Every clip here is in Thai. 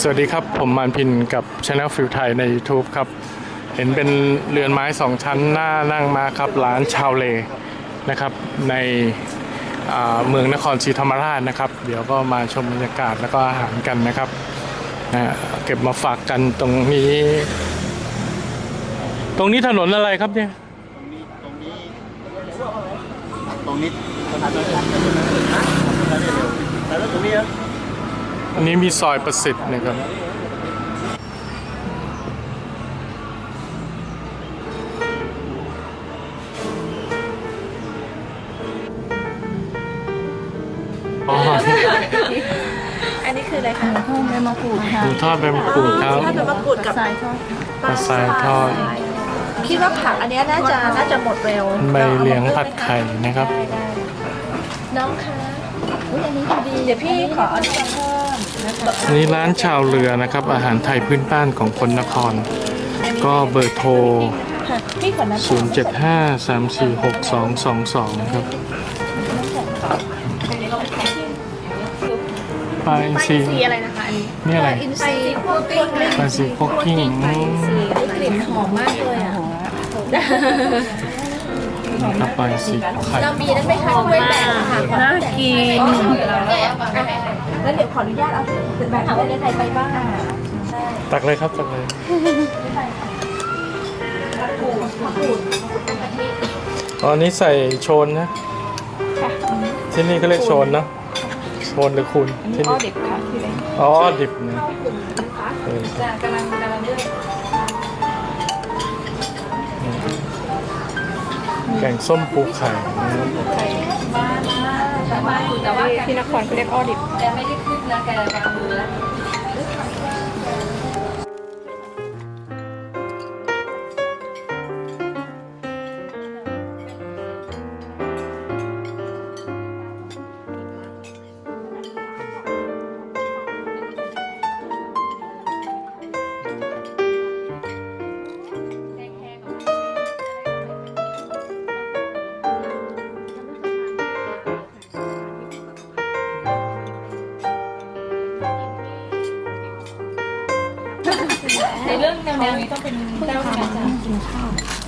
สวัสดีครับ ผมมานพินกับช anel ฟิวไทยใน YouTube ครับ เห็นเป็นเรือนไม้สองชั้นหน้านั่งมาครับร้านชาวเลนะครับในเมืองนครศรีธรรมราชนะครับ เดี๋ยวก็มาชมบรรยากาศแล้วก็อาหารกันนะครับนะเก็บมาฝากกันตรงนี้ ตรงนี้ถนนอะไรครับเนี่ยตรงนี้ตรงนี้ตรงนี้แล้ตรงนี้ อันนี้มีซอยประสิทธิ์นะครับอ๋ออันนี้คืออะไรคะทอดใบมะกรูดค่ะหมูทอดใบมะกรูดครับถ้าเป็นมะกรูดกับสายทอดปลาทรายทอด คิดว่าผักอันเนี้ยน่าจะน่าจะหมดเร็ว ใบเหลียงผัดไข่นะครับได้ได้น้องคะอุ้ยอันนี้ดี เดี๋ยวพี่ขออันนี้เพิ่มนะคะอันนี้ร้านชาวเรือนะครับ อาหารไทยพื้นบ้านของคนนคร ก็เบอร์โทร ค่ะพี่ขอน้ำ075-346-222ครับปลาอินทรีสีอะไรนะคะอันนี้นี่อะไรอินซีคั่วกลิ้งปลาสีพกกิ้งอืมกลิ่นหอมมากเลยอะ ครับปสีไข่เรามีนั่นไหมคะกล้วยแบ่งค่ะน่ากินแล้วเดี๋ยวขออนุญาตเอาแบ่งเอาในไทยไปบ้างตักเลยครับตักเลยตอนนี้ใส่โชนนะ ที่นี่เขาเรียกโชนนะโชนหรือคุณที่อ้อนี่ดิบค่ะที่เล้งอ๋อดิบนะเออจ้ากำลังกำลังเลือก แกงส้มปูไข่ไข่บ้านนะบ้านแต่ว่าที่นครเขาเรียกอ้อดิบแกไม่ได้ขึ้นนะแกกางมือแล้ว ในเรื่องแนวๆนี้ต้องเป็นเจ้าการจ้า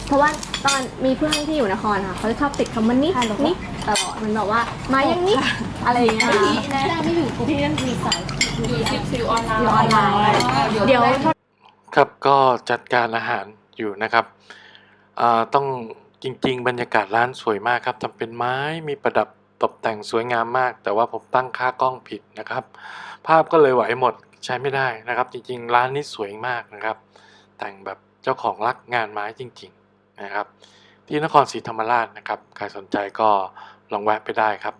เพราะว่าตอนมีเพื่อนที่อยู่นครค่ะเขาจะชอบติดคำว่านิดนิดตลอดมันแบบว่ามายังนิดอะไรอย่างเงี้ยที่นั่นมีสายอยู่ที่ฟิวออนไลน์ออนไลน์เดี๋ยวครับก็จัดการอาหารอยู่นะครับอ่าต้องจริง ๆ บรรยากาศร้านสวยมากครับทำเป็นไม้มีประดับ ตกแต่งสวยงามมาก แต่ว่าผมตั้งค่ากล้องผิดนะครับ ภาพก็เลยไหวหมดใช้ไม่ได้นะครับ จริงๆ ร้านนี้สวยมากนะครับ แต่งแบบเจ้าของรักงานไม้จริง ๆ นะครับ ที่นครศรีธรรมราชนะครับ ใครสนใจก็ลองแวะไปได้ครับ